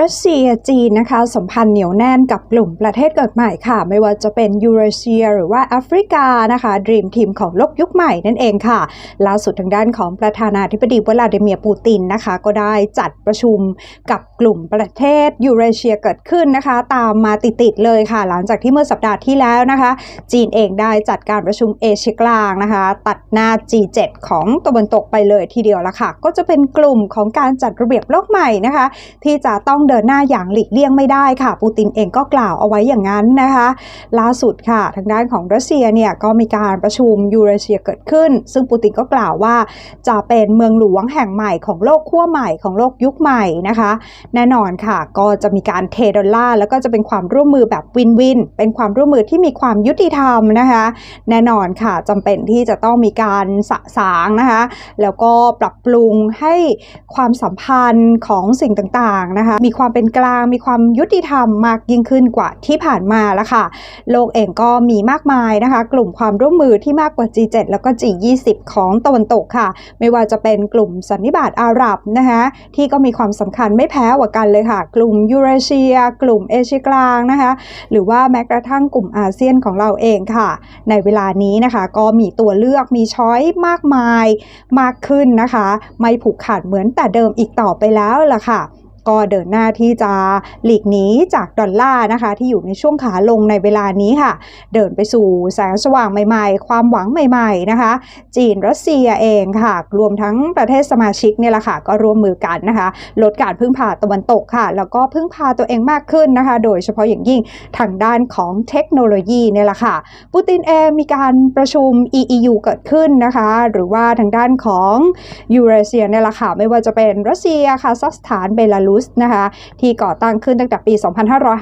รัสเซียจีนนะคะสัมพันธ์เหนียวแน่นกับกลุ่มประเทศเกิดใหม่ค่ะ ไม่ว่าจะเป็นยูเรเชียหรือว่าแอฟริกานะคะดรีมทีมของโลกยุคใหม่นั่นเองค่ะ ล่าสุดทางด้านของประธานาธิบดีวลาดิเมียร์ปูตินนะคะ ก็ได้จัดประชุมกับกลุ่มประเทศยูเรเชียเกิดขึ้นนะคะ ตามมาติดๆเลยค่ะ หลังจากที่เมื่อสัปดาห์ที่แล้วนะคะ จีนเองได้จัดการประชุมเอเชียกลางนะคะ ตัดหน้า G7 ของตะวันตกไปเลยทีเดียวละค่ะ ก็จะเป็นกลุ่มของการจัดระเบียบโลกใหม่นะคะ ที่จะต้องเดินหน้าอย่างหลีกเลี่ยงไม่ได้ค่ะ ปูตินเองก็กล่าวเอาไว้อย่างนั้นนะคะ ล่าสุดค่ะ ทางด้านของรัสเซียเนี่ยก็มีการประชุมยูเรเชียเกิดขึ้น ซึ่งปูตินก็กล่าวว่า จะเป็นเมืองหลวงแห่งใหม่ของโลกขั้วใหม่ของโลกยุคใหม่นะคะ แน่นอนค่ะ ก็จะมีการเทดอลลาร์แล้วก็จะเป็นความร่วมมือแบบวินวิน เป็นความร่วมมือที่มีความยุติธรรมนะคะ แน่นอนค่ะจำเป็นที่จะต้องมีการสะสางนะคะ แล้วก็ปรับปรุงให้ความสัมพันธ์ของสิ่งต่างๆนะคะมีความเป็นกลาง มีความยุติธรรมมากยิ่งขึ้นกว่าที่ผ่านมาแล้วค่ะ โลกเองก็มีมากมายนะคะ กลุ่มความร่วมมือที่มากกว่า G7 แล้วก็ G20 ของตะวันตกค่ะ ไม่ว่าจะเป็นกลุ่มสันนิบาตอาหรับนะคะที่ก็มีความสำคัญไม่แพ้กว่ากันเลยค่ะ กลุ่มยูเรเชีย กลุ่มเอเชียกลางนะคะ หรือว่าแม้กระทั่งกลุ่มอาเซียนของเราเองค่ะ ในเวลานี้นะคะก็มีตัวเลือกมีช้อยมากมายมากขึ้นนะคะ ไม่ผูกขาดเหมือนแต่เดิมอีกต่อไปแล้วล่ะค่ะ ก็เดินหน้าที่จะหลีกหนีจากดอลลาร์นะคะ ที่อยู่ในช่วงขาลงในเวลานี้ค่ะ เดินไปสู่แสงสว่างใหม่ๆ ความหวังใหม่ๆนะคะ จีนรัสเซียเองค่ะ รวมทั้งประเทศสมาชิกเนี่ยแหละค่ะ ก็ร่วมมือกันนะคะ ลดการพึ่งพาตะวันตกค่ะ แล้วก็พึ่งพาตัวเองมากขึ้นนะคะ โดยเฉพาะอย่างยิ่งทางด้านของเทคโนโลยีเนี่ยแหละค่ะ ปูตินเองมีการประชุม EEU เกิดขึ้นนะคะ หรือว่าทางด้านของยูเรเซียเนี่ยแหละค่ะ ไม่ว่าจะเป็นรัสเซียคาซัคสถานเบลารุสนะคะที่ก่อตั้งขึ้นตั้งแต่ปี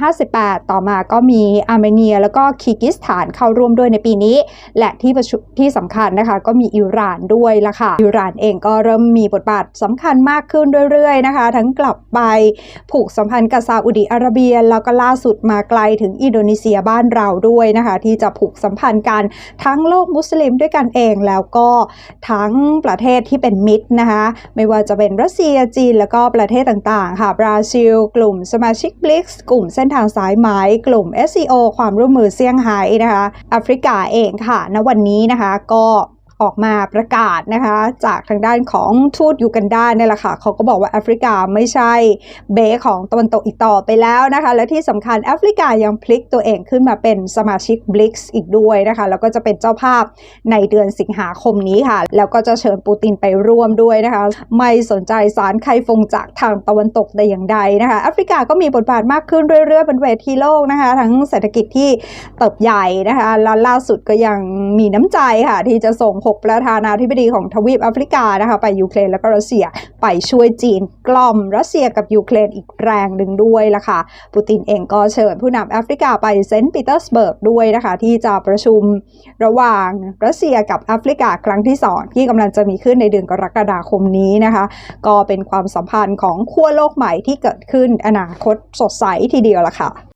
2558 ต่อมาก็มีอาร์เมเนีย แล้วก็คีร์กิสถานเข้าร่วมด้วยในปีนี้ และที่ประชุมที่สำคัญนะคะก็มีอิหร่านด้วยละค่ะอิหร่านเองก็เริ่มมีบทบาทสำคัญมากขึ้นเรื่อยๆนะคะ ทั้งกลับไปผูกสัมพันธ์กับซาอุดิอาระเบีย แล้วก็ล่าสุดมาไกลถึงอินโดนีเซียบ้านเราด้วยนะคะ ที่จะผูกสัมพันธ์กันทั้งโลกมุสลิมด้วยกันเองแล้วก็ทั้งประเทศที่เป็นมิตรนะคะ ไม่ว่าจะเป็นรัสเซียจีนแล้วก็ประเทศต่างๆค่ะบราซิล กลุ่มสมาชิกบลิกส์กลุ่มเส้นทางสายไหมกลุ่ม SEO ความร่วมมือเซี่ยงไฮ้นะคะแอฟริกาเองค่ะณวันนี้นะคะก็ ออกมาประกาศนะคะ จากทางด้านของทูตยูกันดาเนี่ยแหละค่ะเขาก็บอกว่าแอฟริกาไม่ใช่เบของตะวันตกอีกต่อไปแล้วนะคะ และที่สำคัญแอฟริกายังพลิกตัวเองขึ้นมาเป็นสมาชิกบลิกส์อีกด้วยนะคะ แล้วก็จะเป็นเจ้าภาพในเดือนสิงหาคมนี้ค่ะ แล้วก็จะเชิญปูตินไปร่วมด้วยนะคะ ไม่สนใจสารไคฟงจากทางตะวันตกแต่อย่างใดนะคะแอฟริกาก็มีบทบาทมากขึ้นเรื่อยๆบนเวทีโลกนะคะ ทั้งเศรษฐกิจที่เติบใหญ่นะคะแล้วล่าสุดก็ยังมีน้ำใจค่ะที่จะส่ง6 ประธานาธิบดีของทวีปแอฟริกานะคะไปยูเครนแล้วก็รัสเซียไปช่วยจีนกล่อมรัสเซียกับยูเครนอีกแรงหนึ่งด้วยล่ะค่ะปูตินเองก็เชิญผู้นำแอฟริกาไปเซนต์ปีเตอร์สเบิร์กด้วยนะคะที่จะประชุมระหว่างรัสเซียกับแอฟริกาครั้งที่สองที่กำลังจะมีขึ้นในเดือนกรกฎาคมนี้นะคะก็เป็นความสัมพันธ์ของขั้วโลกใหม่ที่เกิดขึ้นอนาคตสดใสทีเดียวล่ะค่ะ